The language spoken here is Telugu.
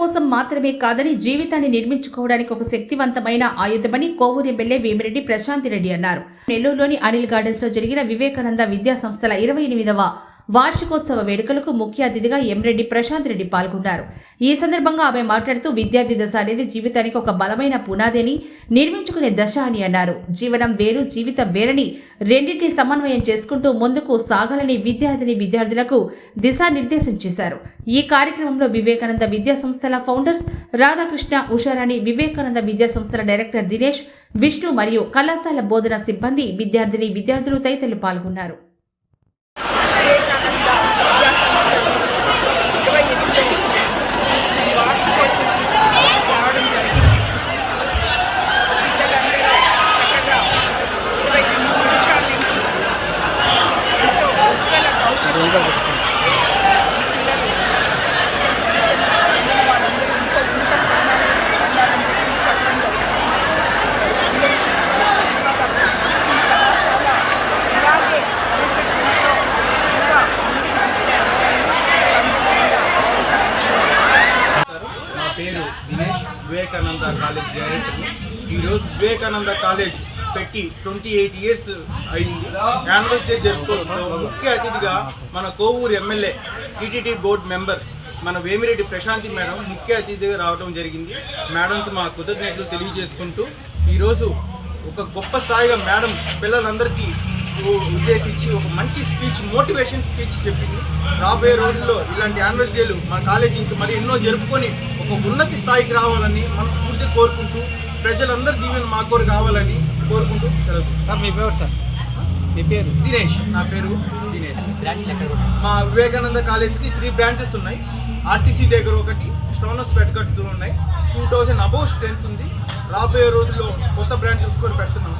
కోసం మాత్రమే కాదని జీవితాన్ని నిర్మించుకోవడానికి ఒక శక్తివంతమైన ఆయుధమని కోవూరు ఎమ్మెల్యే వేమిరెడ్డి ప్రశాంతి రెడ్డి అన్నారు. నెల్లూరులోని అనిల్ గార్డెన్స్లో జరిగిన వివేకానంద విద్యా సంస్థల ఇరవై ఎనిమిదవ వార్షికోత్సవ వేడుకలకు ముఖ్య అతిథిగా ఎంరెడ్డి ప్రశాంత్ రెడ్డి పాల్గొన్నారు. ఈ సందర్భంగా ఆమె మాట్లాడుతూ విద్యార్థి దశ అనేది జీవితానికి ఒక బలమైన పునాది అని నిర్మించుకునే దశ అని అన్నారు. జీవనం వేరు జీవితం వేరని రెండింటిని సమన్వయం చేసుకుంటూ ముందుకు సాగాలని విద్యార్థిని విద్యార్థులకు దిశానిర్దేశం చేశారు. ఈ కార్యక్రమంలో వివేకానంద విద్యా సంస్థల ఫౌండర్స్ రాధాకృష్ణ ఉషారాణి వివేకానంద విద్యా సంస్థల డైరెక్టర్ దినేష్ విష్ణు మరియు కళాశాల బోధన సిబ్బంది విద్యార్థిని విద్యార్థులు తదితరులు పాల్గొన్నారు వివేకానంద విద్యా సంస్థలు ఇరవై ఎనిమిదో వార్షికోత్సవం రావడం జరిగింది పిల్లలందరూ చక్కగా ఇరవై ఎనిమిది సంవత్సరాల నుంచి ఎంతో ఉజ్వల భవిష్యత్తు ఈ పిల్లలు ఇక్కడ చదువుతున్న వాళ్ళందరూ ఇంకో ఉన్నత స్థానాలకు పొందాలని చెప్పి చెప్పడం జరిగింది అందరికీ ధన్యవాదాలు ఈ కళాశాల ఇలాగే క్రమశిక్షణతో ఇంకా ముందుకు తీసుకెళ్ళాలని అందరికీ కూడా ఆశిస్తున్నాను. నా పేరు వివేకానంద కాలేజ్ డైరెక్టర్. ఈరోజు వివేకానంద కాలేజ్ పెట్టి ట్వంటీ ఎయిట్ ఇయర్స్ అయింది. యాన్యువల్ డే జరుపుకుంటున్నాం. ముఖ్య అతిథిగా మన Kovur MLA TTD board member మన వేమిరెడ్డి ప్రశాంతి మేడం ముఖ్య అతిథిగా రావడం జరిగింది. మేడంకి మా కృతజ్ఞతలు తెలియజేసుకుంటూ ఈరోజు ఒక గొప్ప స్థాయిగా మేడం పిల్లలందరికీ ఉద్దేశించి ఒక మంచి స్పీచ్ మోటివేషన్ స్పీచ్ చెప్పింది. రాబోయే రోజుల్లో ఇలాంటి యాన్యువల్ డేలు మన కాలేజీ ఇంక మరి ఎన్నో జరుపుకొని ఒక ఉన్నతి స్థాయికి రావాలని మనస్ఫూర్తిగా కోరుకుంటూ ప్రజలందరి దీవెన మాకు కూడా కావాలని కోరుకుంటూ సెలవు సార్ మీ పేరు సార్? మీ పేరు? దినేష్. నా పేరు దినేష్. మా వివేకానంద కాలేజ్కి త్రీ బ్రాంచెస్ ఉన్నాయి. ఆర్టీసీ దగ్గర ఒకటి స్టోనస్ పెట్టుకట్టు ఉన్నాయి. టూ థౌజండ్ అబౌవ్ స్ట్రెంత్ ఉంది. రాబోయే రోజుల్లో కొత్త బ్రాంచెస్ కూడా పెడుతున్నాము